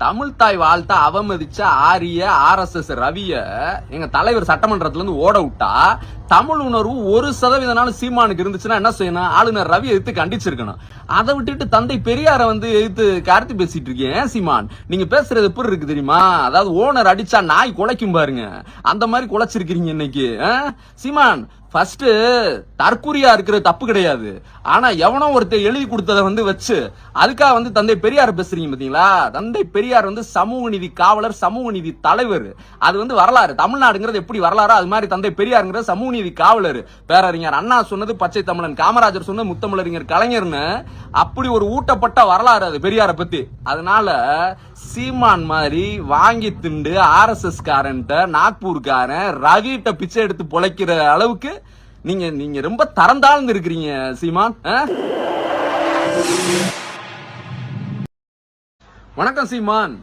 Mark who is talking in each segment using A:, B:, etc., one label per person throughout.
A: தமிழ் தாய் வாழ்த்த அவமதிச்ச ஆரிய ஆர் எஸ் எஸ் ரவிய எங்க தலைவர் சட்டமன்றத்துல இருந்து ஓட விட்டா தமிழ் உணர்வு ஒரு சதவீதனாலும் சீமானுக்கு இருந்துச்சுன்னா என்ன செய்யணும்? ஆளுநர் ரவி எதிர்த்து கண்டிச்சிருக்கணும். அதை விட்டுட்டு தந்தை பெரியார வந்து எதிர்த்து கருத்து பேசிட்டு இருக்கேன் ஏன் சீமான்? நீங்க பேசுறது எப்படி இருக்கு தெரியுமா? அதாவது ஓனர் அடிச்சா நாய் குலைக்கும் பாருங்க. அந்த மாதிரி குலைச்சிருக்கீங்க இன்னைக்கு. ஆ? சீமான் ஃபர்ஸ்ட் தற்குறியா இருக்கிற தப்பு கிடையாது. ஆனா எவனோ ஒருத்தர் எழுதி கொடுத்ததை வந்து வச்சு அதுக்காக வந்து தந்தை பெரியார் பேசுறீங்க பாத்தீங்களா? தந்தை பெரியார் வந்து சமூக நீதி காவலர் சமூக நீதி தலைவர். அது வந்து வரலாறு. தமிழ்நாடுங்கிறது எப்படி வரலாறோ அது மாதிரி தந்தை பெரியாருங்கிறது சமூக நீதி காவலர். பேரறிஞர் அண்ணா சொன்னது பச்சை தமிழன் காமராஜர் சொன்னது முத்தமிழறிஞர் கலைஞர்னு. அப்படி ஒரு ஊட்டப்பட்ட வரலாறு அது பெரியாரை பத்தி. அதனால சீமான் மாதிரி வாங்கி திண்டு ஆர்எஸ்எஸ் காரன்ட்ட நாக்பூர்காரன் ரவிட்ட பிச்சை எடுத்து பொழைக்கிற அளவுக்கு நீங்க நீங்க ரொம்ப தரந்தாழ்ந்து இருக்கிறீங்க சீமான் ஆ? வணக்கம் சீமான்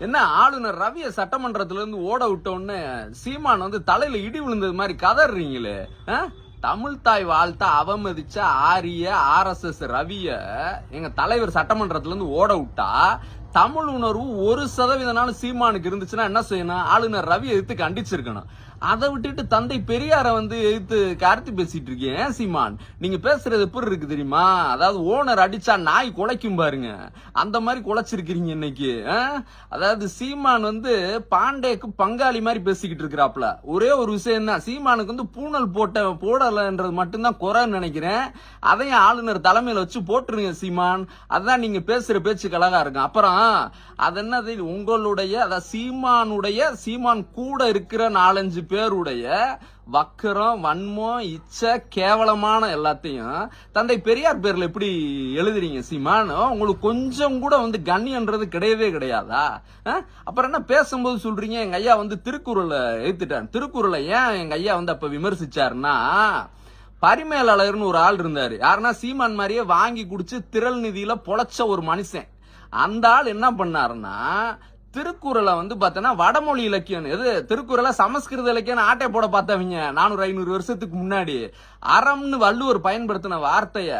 A: என்ன ஆளுநர் ரவிய சட்டமன்றத்துல இருந்து ஓட விட்டோன்னு சீமான் வந்து தலையில இடி விழுந்தது மாதிரி கதறீங்களே ஆ? தமிழ் தாய் வாழ்த்த அவமதிச்ச ஆரிய ஆர் எஸ் எஸ் ரவிய எங்க தலைவர் சட்டமன்றத்துல இருந்து ஓட விட்டா தமிழ் உணர்வு ஒரு சதவீதனாலும் சீமானுக்கு இருந்துச்சுன்னா என்ன செய்யணும் ஆளுநர் ரவி எதிர்த்து கண்டிச்சிருக்கணும் அதை விட்டுட்டு தந்தை பெரியாரை வந்து எதிர்த்து கார்த்தி பேசிட்டு இருக்கீங்க சீமான்? நீங்க பேசுறது எப்படி இருக்கு தெரியுமா? அதாவது ஓனர் அடிச்சா நாய் குலைக்கும் பாருங்க. அந்த மாதிரி குலைச்சிருக்கிறீங்க இன்னைக்கு ஆ? அதாவது சீமான் வந்து பாண்டேக்கு பங்காளி மாதிரி பேசிக்கிட்டு இருக்கிறாப்ல ஒரே ஒரு விஷயம் தான் சீமானுக்கு வந்து பூனல் போட்ட போடலன்றது மட்டும்தான் குறைன்னு நினைக்கிறேன். அதையும் ஆளுநர் தலைமையில வச்சு போட்டுருங்க சீமான். அதான் நீங்க பேசுற பேச்சு கழகா இருக்கும். அப்புறம் அது என்னது? உங்களுடைய அதாவது சீமானுடைய சீமான் கூட இருக்கிற நாலஞ்சு பேருடைய வக்கரம் வன்மம் இச்ச கேவலமான எல்லாத்தையும் தந்தை பெரியார் பேர்ல எப்படி எழுதுறீங்க சீமான்? உங்களுக்கு கொஞ்சம் கூட வந்து கண்ணியன்றது கிடையவே கிடையாதா? அப்புறம் என்ன பேசும்போது சொல்றீங்க? எங்க ஐயா வந்து திருக்குறளை எழுத்துட்டார் திருக்குறளை ஏன் எங்க ஐயா வந்து அப்ப விமர்சிச்சாருன்னா பரிமேலாளர்னு ஒரு ஆள் இருந்தாரு. யாருன்னா சீமான் மாதிரியே வாங்கி குடிச்சு திரள் நிதியில பொழைச்ச ஒரு மனுஷன். அந்த ஆள் என்ன பண்ணாருன்னா திருக்குறளை வந்து பார்த்தோன்னா வடமொழி இலக்கியம். எது? திருக்குறளை சமஸ்கிருத இலக்கியம் ஆட்டை போட பார்த்தவங்க நானூறு ஐநூறு வருஷத்துக்கு முன்னாடி. அறம்னு வள்ளுவர் பயன்படுத்தின வார்த்தைய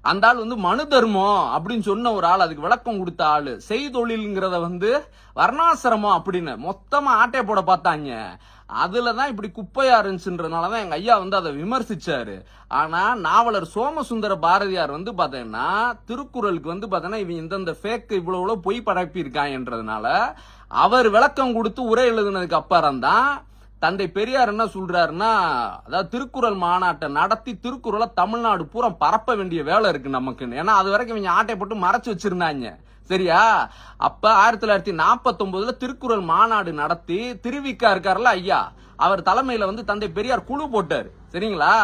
A: அந்த ஆள் வந்து மனு தர்மம் அப்படின்னு சொன்ன ஒரு ஆள் அதுக்கு விளக்கம் கொடுத்த ஆள். செய்தொழில்ங்கிறத வந்து வர்ணாசிரமம் அப்படின்னு மொத்தமா ஆட்டை போட பார்த்தாங்க. அதுலதான் இப்படி குப்பையா இருந்துச்சுன்றதுனாலதான் எங்க ஐயா வந்து அதை விமர்சிச்சாரு. ஆனா நாவலர் சோமசுந்தர பாரதியார் வந்து பாத்தீங்கன்னா திருக்குறளுக்கு வந்து பாத்தீங்கன்னா இவன் இந்தந்த ஃபேக் இவ்வளவு பொய் பரப்பி என்றதுனால அவர் விளக்கம் கொடுத்து உரை எழுதுனதுக்கு அப்புறம் தான் தந்தை பெரியார் என்ன சொல்றாருன்னா அதாவது திருக்குறள் மாநாட்டை நடத்தி திருக்குறளை தமிழ்நாடு பூரா பரப்ப வேண்டிய வேலை இருக்கு நமக்குன்னு. ஏன்னா அது வரைக்கும் இவங்க ஆட்டை போட்டு மறைச்சு வச்சிருந்தாங்க. சரியா? அப்ப ஆயிரத்தி தொள்ளாயிரத்தி நாற்பத்தி ஒன்பதுல திருக்குறள் மாநாடு நடத்தி திருவிக்கா இருக்காருல்ல ஐயா அவர் தலைமையில வந்து தந்தை பெரியார் குழு போட்டார். சரிங்களா?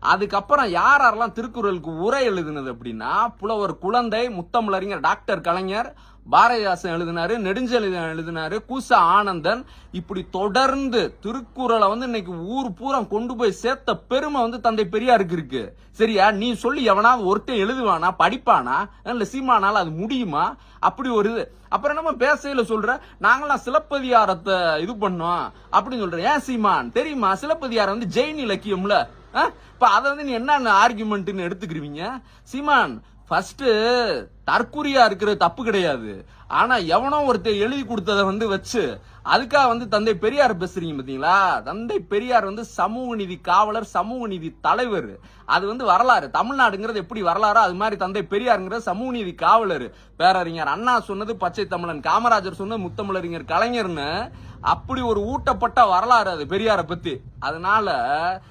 A: அதுக்கப்புறம் யார் யாரெல்லாம் திருக்குறளுக்கு உரை எழுதினது அப்படின்னா புலவர் குழந்தை முத்தமிழறிஞர் டாக்டர் கலைஞர் பாரதிதாசன் எழுதினாரு நெடுஞ்செழியன் எழுதினாரு கூச ஆனந்தன். இப்படி தொடர்ந்து திருக்குறளை வந்து இன்னைக்கு ஊர் பூரம் கொண்டு போய் சேர்த்த பெருமை வந்து தந்தை பெரியாருக்கு இருக்கு. சரியா? நீ சொல்லி எவனாவது ஒருத்தன் எழுதுவானா படிப்பானா இல்ல சீமானால அது முடியுமா? அப்படி ஒரு இது. அப்புறம் நம்ம பேசையில சொல்ற நாங்களாம் சிலப்பதிகாரத்தை இது பண்ணோம் அப்படின்னு சொல்ற. ஏன் சீமான்? தெரியுமா? சிலப்பதிகாரம் வந்து ஜெயின் இலக்கியம்ல. இப்போ அதை வந்து நீ என்ன ஆர்குமெண்ட்னு எடுத்துக்கிருவீங்க? சீமான் ஃபஸ்ட்டு தற்குறியா இருக்கிறது தப்பு கிடையாது. ஆனா எவனோ ஒருத்தர் எழுதி கொடுத்ததை வந்து வச்சு அதுக்காக வந்து தந்தை பெரியார் பேசுறீங்க பாத்தீங்களா? தந்தை பெரியார் வந்து சமூக நீதி காவலர் சமூக நீதி தலைவர். அது வந்து வரலாறு. தமிழ்நாடுங்கிறது எப்படி வரலாறோ அது மாதிரி தந்தை பெரியாருங்கிறது சமூக நீதி காவலர். பேரறிஞர் அண்ணா சொன்னது பச்சை தமிழன் காமராஜர் சொன்னது முத்தமிழறிஞர் கலைஞர்னு. அப்படி ஒரு ஊட்டப்பட்ட வரலாறு அது பெரியார பத்தி. அதனால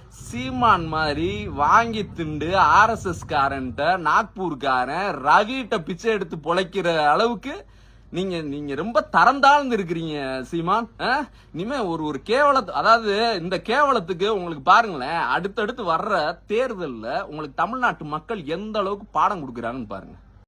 A: சீமான் மாதிரி வாங்கி திண்டு ஆர் எஸ் எஸ் காரன்ட்ட நாக்பூர்காரன் ரவிட்ட பிச்சை எடுத்து பொழைக்கிற அளவுக்கு நீங்க நீங்க ரொம்ப தரந்தாழ்ந்து இருக்கிறீங்க சீமான். ஆ? இனிமே ஒரு ஒரு கேவல அதாவது இந்த கேவலத்துக்கு உங்களுக்கு பாருங்களேன் அடுத்தடுத்து வர்ற தேர்தலில் உங்களுக்கு தமிழ்நாட்டு மக்கள் எந்த அளவுக்கு பாடம் கொடுக்குறாங்கன்னு பாருங்க.